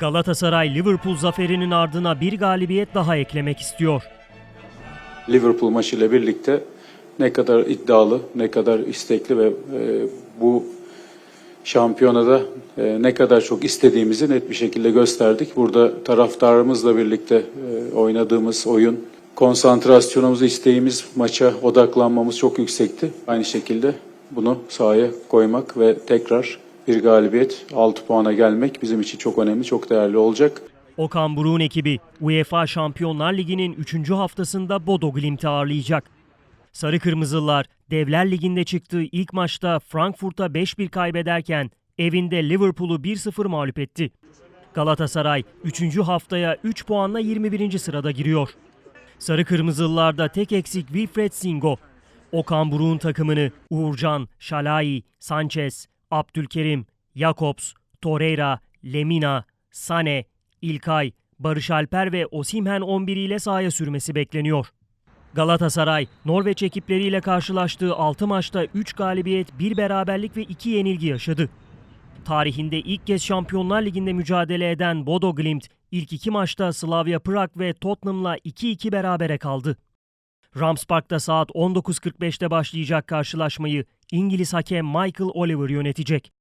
Galatasaray Liverpool zaferinin ardına bir galibiyet daha eklemek istiyor. Liverpool maçıyla birlikte ne kadar iddialı, ne kadar istekli ve e, bu şampiyonada e, ne kadar çok istediğimizi net bir şekilde gösterdik. Burada taraftarımızla birlikte e, oynadığımız oyun, konsantrasyonumuz, isteğimiz, maça odaklanmamız çok yüksekti. Aynı şekilde bunu sahaya koymak ve tekrar bir galibiyet, 6 puana gelmek bizim için çok önemli, çok değerli olacak. Okan Buruk'un ekibi UEFA Şampiyonlar Ligi'nin 3. haftasında Bodo Glimt'i ağırlayacak. Sarı Kırmızılar Devler Ligi'nde çıktığı ilk maçta Frankfurt'a 5-1 kaybederken evinde Liverpool'u 1-0 mağlup etti. Galatasaray 3. haftaya 3 puanla 21. sırada giriyor. Sarı Kırmızılılarda tek eksik Wilfred Singo. Okan Buruk'un takımını Uğurcan, Şalai, Sanchez, Abdülkerim, Jakobs, Torreira, Lemina, Sane, İlkay, Barış Alper ve Osimhen 11 ile sahaya sürmesi bekleniyor. Galatasaray, Norveç ekipleriyle karşılaştığı 6 maçta 3 galibiyet, 1 beraberlik ve 2 yenilgi yaşadı. Tarihinde ilk kez Şampiyonlar Ligi'nde mücadele eden Bodo Glimt, ilk iki maçta Slavia Prag ve Tottenham'la 2-2 berabere kaldı. Rams Park'ta saat 19.45'te başlayacak karşılaşmayı İngiliz hakem Michael Oliver yönetecek.